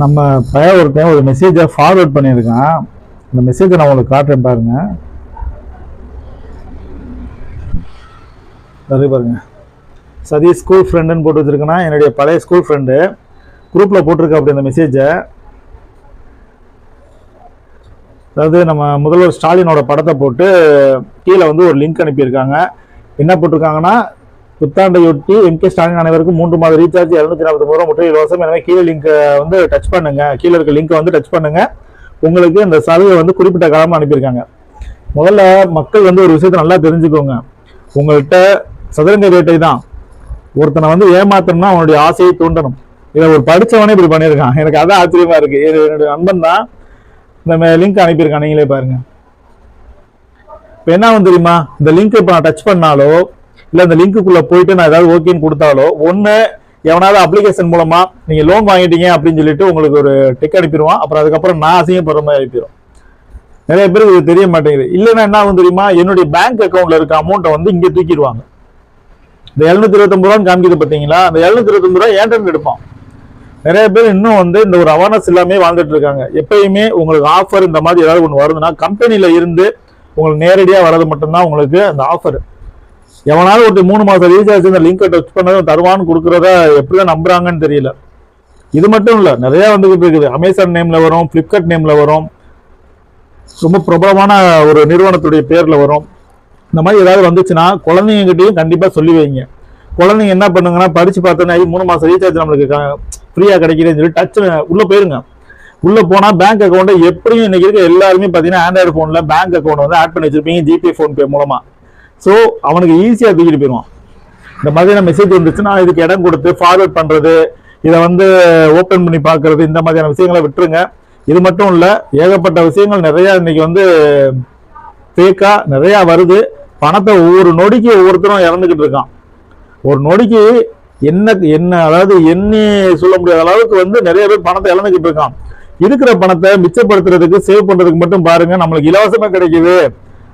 நம்ம பையன் ஒருத்தன் ஒரு மெசேஜை ஃபார்வர்ட் பண்ணியிருக்கான். இந்த மெசேஜை நான் உங்களுக்கு காட்டுறேன் பாருங்கள் சரி பாருங்கள் சதீஷ் ஸ்கூல் ஃப்ரெண்டுன்னு போட்டு வச்சிருக்கேன்னா என்னுடைய பழைய ஸ்கூல் ஃப்ரெண்டு குரூப்பில் போட்டிருக்க அப்படி அந்த மெசேஜை அதாவது நம்ம முதல்வர் ஸ்டாலினோட படத்தை போட்டு கீழே வந்து ஒரு லிங்க் அனுப்பியிருக்காங்க. என்ன போட்டிருக்காங்கன்னா புத்தாண்டையொட்டி எம்கே ஸ்டாலின் அனைவருக்கும் மூன்று மாத ரீசார்ஜ் இரநூத்தி நாற்பது ரூபா முற்றிலும் இலவசம். எனவே கீழே லிங்க் வந்து டச் பண்ணுங்க. கீழே இருக்க லிங்கை வந்து டச் பண்ணுங்க. உங்களுக்கு இந்த சலுகை வந்து குறிப்பிட்ட காலமாக அனுப்பியிருக்காங்க. முதல்ல மக்கள் வந்து ஒரு விஷயத்தை நல்லா தெரிஞ்சுக்கோங்க. உங்கள்கிட்ட சதுரங்க வேட்டை தான். ஒருத்தனை வந்து ஏமாத்தணும்னா அவனுடைய ஆசையை தூண்டணும். இதை ஒரு படித்தவனே இப்படி பண்ணியிருக்கான். எனக்கு அதான் ஆச்சரியமா இருக்கு. இது என்னுடைய நண்பன் தான் இந்த லிங்க் அனுப்பியிருக்கான். நீங்களே பாருங்க. இப்போ என்ன வந்து தெரியுமா? இந்த லிங்க் இப்போ நான் டச் பண்ணாலோ இல்லை இந்த லிங்க்குள்ளே போயிட்டு நான் ஏதாவது ஓகேன்னு கொடுத்தாலோ ஒன்று எவனாவது அப்ளிகேஷன் மூலமா நீங்க லோன் வாங்கிட்டீங்க அப்படின்னு சொல்லிட்டு உங்களுக்கு ஒரு டெக் அனுப்பிடுவான். அப்புறம் அதுக்கப்புறம் நான் அசிங்கப்படுற மாதிரி அனுப்பிடும் நிறைய பேருக்கு இது தெரிய மாட்டேங்குது. இல்லைன்னா என்ன ஆகும் தெரியுமா? என்னுடைய பேங்க் அக்கௌண்ட்ல இருக்க அமௌண்ட்டை வந்து இங்கே தூக்கிடுவாங்க. இந்த எழுநூத்தி இருபத்தொம்பது ரூபான்னு காமிக்குது பார்த்தீங்களா? அந்த எழுநூத்தி இருபத்தொம்பது ரூபா ஏன்டன் எடுப்போம் நிறைய பேர் இன்னும் வந்து இந்த ஒரு அவேர்னஸ் இல்லாமே வாழ்ந்துட்டு இருக்காங்க. எப்பயுமே உங்களுக்கு ஆஃபர் இந்த மாதிரி ஏதாவது ஒன்று வருதுன்னா கம்பெனியில இருந்து உங்களுக்கு நேரடியாக வர்றது மட்டும்தான் உங்களுக்கு அந்த ஆஃபர் எவனாவது ஒரு மூணு மாதம் ரீசார்ஜ் இந்த லிங்கை டச் பண்ணதும் தருவான்னு கொடுக்குறத எப்படிதான் நம்புறாங்கன்னு தெரியல. இது மட்டும் இல்லை நிறைய வந்துகிட்டு இருக்குது. அமேசான் நேம்ல வரும் பிளிப்கார்ட் நேம்ல வரும். ரொம்ப பிரபலமான ஒரு நிறுவனத்துடைய பேர்ல வரும். இந்த மாதிரி ஏதாவது வந்துச்சுன்னா குழந்தைங்ககிட்டையும் கண்டிப்பாக சொல்லி வைங்க. குழந்தைங்க என்ன பண்ணுங்கன்னா படிச்சு பார்த்தோன்னா மூணு மாசம் ரீசார்ஜ் நம்மளுக்கு ஃப்ரீயாக கிடைக்குதுன்னு சொல்லி டச் உள்ளே போயிருங்க. உள்ளே போனால் பேங்க் அக்கௌண்ட்டை எப்படியும் இன்னைக்கு இருக்க எல்லாருமே பார்த்தீங்கன்னா ஆண்ட்ராய்டு ஃபோனில் பேங்க் அக்கௌண்ட் வந்து ஆட் பண்ணி வச்சிருப்பீங்க ஜிபே ஃபோன்பே மூலமாக ஸோ அவனுக்கு ஈஸியாக தூக்கிட்டு போயிடுவான். இந்த மாதிரியான மெசேஜ் வந்துச்சுன்னா இதுக்கு இடம் கொடுத்து ஃபார்வர்ட் பண்ணுறது இதை வந்து ஓப்பன் பண்ணி பார்க்கறது இந்த மாதிரியான விஷயங்களை விட்டுருங்க. இது மட்டும் இல்லை ஏகப்பட்ட விஷயங்கள் நிறையா இன்னைக்கு வந்து ஃபேக்காக நிறையா வருது. பணத்தை ஒவ்வொரு நொடிக்கு ஒவ்வொருத்தரும் இறந்துக்கிட்டு இருக்கான். ஒரு நொடிக்கு என்ன என்ன அதாவது எண்ணி சொல்ல முடியாத அளவுக்கு வந்து நிறைய பேர் பணத்தை இழந்துக்கிட்டு இருக்கான். இருக்கிற பணத்தை மிச்சப்படுத்துறதுக்கு சேவ் பண்றதுக்கு மட்டும் பாருங்க நம்மளுக்கு இலவசமா கிடைக்குது.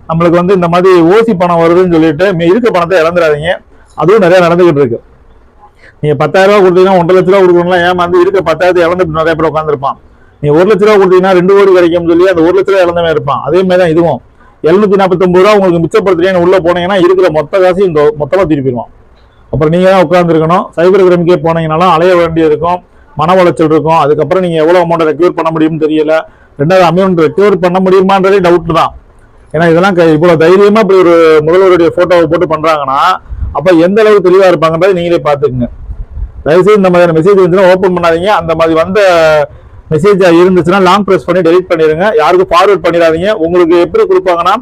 நம்மளுக்கு வந்து இந்த மாதிரி ஓசி பணம் வருதுன்னு சொல்லிட்டு இருக்க பணத்தை இழந்துடாதீங்க. அதுவும் நிறைய நடந்துகிட்டு இருக்கு. நீங்க பத்தாயிரம் ரூபா கொடுத்தீங்கன்னா ஒன்றரை லட்ச ரூபா கொடுக்கணும்லாம் ஏமாந்து இருக்க பத்தாயிரத்தை இழந்துட்டு நிறைய பேர் உட்காந்துருப்பான் நீ ஒரு லட்ச ரூபா கொடுத்தீங்கன்னா ரெண்டு கோடி கிடைக்கும்னு சொல்லி அந்த ஒரு லட்ச ரூபா இழந்தவன் இருப்பான். அதே மாதிரி தான் இதுவும். எழுநூத்தி நாற்பத்தொம்பது ரூபா உங்களுக்கு மிச்சப்படுத்துறீங்கன்னு உள்ள போனீங்கன்னா இருக்கிற மொத்த காசையும் இந்த மொத்தமா திருப்பிடுவான் அப்புறம் நீங்க தான் உட்காந்துருக்கணும் சைபர் கிரைம்க்கே போனீங்கனாலும் அலைய வேண்டியது இருக்கும். மன உளைச்சல் இருக்கும். அதுக்கப்புறம் நீங்க எவ்வளவு அமௌண்ட் ரெக்யூர் பண்ண முடியும்னு தெரியல. ரெண்டாவது அமௌண்ட் ரெக்யூர் பண்ண முடியுமான்றதே டவுட் தான். ஏன்னா இதெல்லாம் க- இவ்வளவு தைரியமா இப்படி ஒரு முதல்வருடைய போட்டோவை போட்டு பண்றாங்கன்னா அப்ப எந்த அளவுக்கு தெளிவா இருப்பாங்கன்றதை நீங்களே பாத்துக்கங்க தயவுசெய்து இந்த மாதிரியான மெசேஜ் இருந்துச்சுன்னா ஓப்பன் பண்ணாதீங்க. அந்த மாதிரி வந்த மெசேஜ் இருந்துச்சுன்னா லாங் ப்ரெஸ் பண்ணி டெலிட் பண்ணிடுங்க. யாருக்கும் ஃபார்வர்ட் பண்ணிடாதீங்க. உங்களுக்கு எப்படி கொடுப்பாங்கன்னா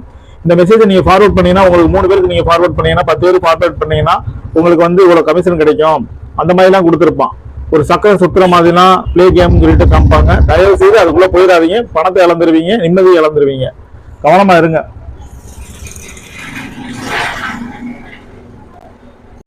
இந்த மெசேஜை நீங்க ஃபார்வர்ட் பண்ணீங்கன்னா உங்களுக்கு மூணு பேருக்கு நீங்க ஃபார்வர்ட் பண்ணீங்கன்னா பத்து பேர் ஃபார்வர்ட் பண்ணீங்கன்னா உங்களுக்கு வந்து இவ்வளவு கமிஷன் கிடைக்கும். அந்த மாதிரிலாம் கொடுத்துருப்பான். ஒரு சக்கரை சுத்துற மாதிரிலாம் ப்ளே கேம் சொல்லிட்டு காமிப்பாங்க. தயவு செய்து அதுக்குள்ள போயிடாதீங்க. பணத்தை இழந்துருவீங்க. நிம்மதியை இழந்துருவீங்க. கவனமாக இருங்க.